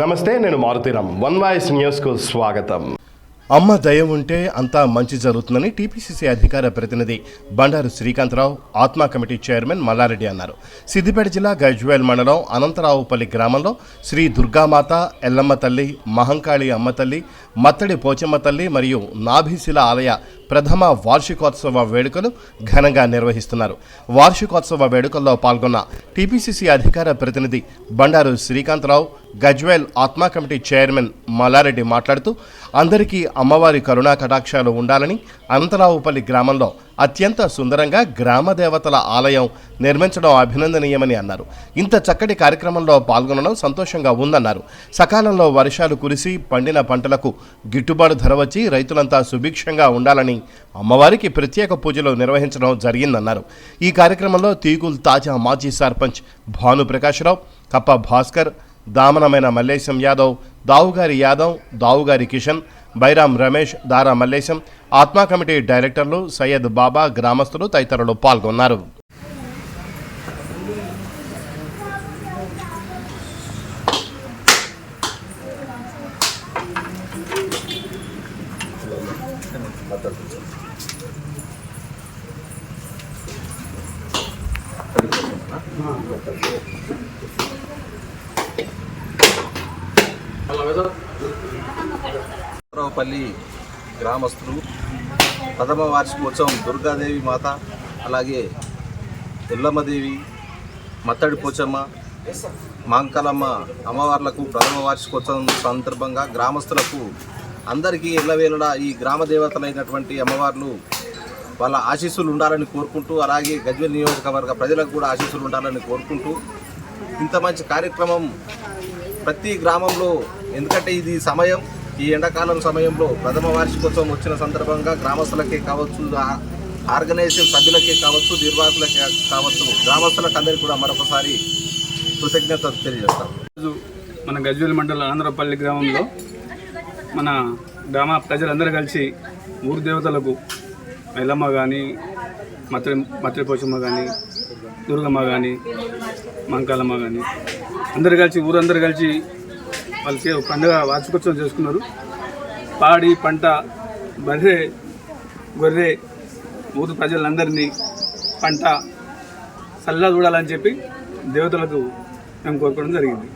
నమస్తే నేను Maruthi Ram one voice న్యూస్కు స్వాగతం. అమ్మ దయ ఉంటే అంతా మంచి జరుగుతుందని టీపీసీసీ అధికార ప్రతినిధి బండారు శ్రీకాంతరావు ఆత్మా కమిటీ చైర్మన్ మల్లారెడ్డి అన్నారు. సిద్దిపేట జిల్లా గజ్వేల్ మండలం అనంతరావుపల్లి గ్రామంలో శ్రీ దుర్గామాత ఎల్లమ్మ తల్లి మహంకాళి అమ్మ తల్లి మత్తడి పోచమ్మ తల్లి మరియు నాభిశిల ఆలయ ప్రథమ వార్షికోత్సవ వేడుకలు ఘనంగా నిర్వహిస్తున్నారు. వార్షికోత్సవ వేడుకల్లో పాల్గొన్న టీపీసీసీ అధికార ప్రతినిధి బండారు శ్రీకాంతరావు గజ్వేల్ ఆత్మా కమిటీ చైర్మన్ మల్లారెడ్డి మాట్లాడుతూ అందరికీ అమ్మవారి కరుణా కటాక్షాలు ఉండాలని అనంతరావుపల్లి గ్రామంలో అత్యంత సుందరంగా గ్రామ దేవతల ఆలయం నిర్మించడం అభినందనీయమని అన్నారు. ఇంత చక్కటి కార్యక్రమంలో పాల్గొనడం సంతోషంగా ఉందన్నారు. సకాలంలో వర్షాలు కురిసి పండిన పంటలకు గిట్టుబాటు ధర వచ్చి రైతులంతా సుభిక్షంగా ఉండాలని అమ్మవారికి ప్రత్యేక పూజలు నిర్వహించడం జరిగిందన్నారు. ఈ కార్యక్రమంలో తీగుల్ తాజా మాజీ సర్పంచ్ భానుప్రకాశ్రావు కప్ప భాస్కర్ దామనమైన మల్లేశం యాదవ్ దావుగారి యాదవ్ దావుగారి కిషన్ బైరాం రమేష్ దారా మల్లేశం ఆత్మా కమిటీ డైరెక్టర్లు సయ్యద్ బాబా గ్రామస్తులు తదితరులు పాల్గొన్నారు. రావుపల్లి గ్రామస్తులు ప్రథమ వార్షికోత్సవం దుర్గాదేవి మాత అలాగే ఎల్లమ్మదేవి మత్తడి పోచమ్మ మాంకలమ్మ అమ్మవార్లకు ప్రథమ వార్షికోత్సవం సందర్భంగా గ్రామస్తులకు అందరికీ ఎల్లవేళలా ఈ గ్రామ దేవతలైనటువంటి అమ్మవార్లు వాళ్ళ ఆశీస్సులు ఉండాలని కోరుకుంటూ అలాగే గజ్వేల్ నియోజకవర్గ ప్రజలకు కూడా ఆశీస్సులు ఉండాలని కోరుకుంటూ ఇంత మంచి కార్యక్రమం ప్రతి గ్రామంలో ఎందుకంటే ఇది సమయం ఈ ఎండాకాలం సమయంలో ప్రథమ వార్షికోత్సవం వచ్చిన సందర్భంగా గ్రామస్తులకే కావచ్చు ఆర్గనైజేషన్ సభ్యులకే కావచ్చు నిర్వాహకులకే కావచ్చు గ్రామస్తులకు అందరికీ కూడా మరొకసారి కృతజ్ఞత తెలియజేస్తాం. ఈరోజు మన గజ్వేల్ మండలం ఆంధ్రపల్లి గ్రామంలో మన గ్రామ ప్రజలందరూ కలిసి ఊరు దేవతలకు మైలమ్మ కానీ మత్రి మత్రిపోచమ్మ కానీ దుర్గమ్మ కానీ మంకాలమ్మ కానీ అందరు కలిసి ఊరందరూ కలిసి వాళ్ళకి పండుగ వార్షికోత్సవం చేసుకున్నారు. పాడి పంట బర్రె గొర్రె ఊరు ప్రజలందరినీ పంట చల్లగా చూడాలని చెప్పి దేవతలకు మేము కోరుకోవడం జరిగింది.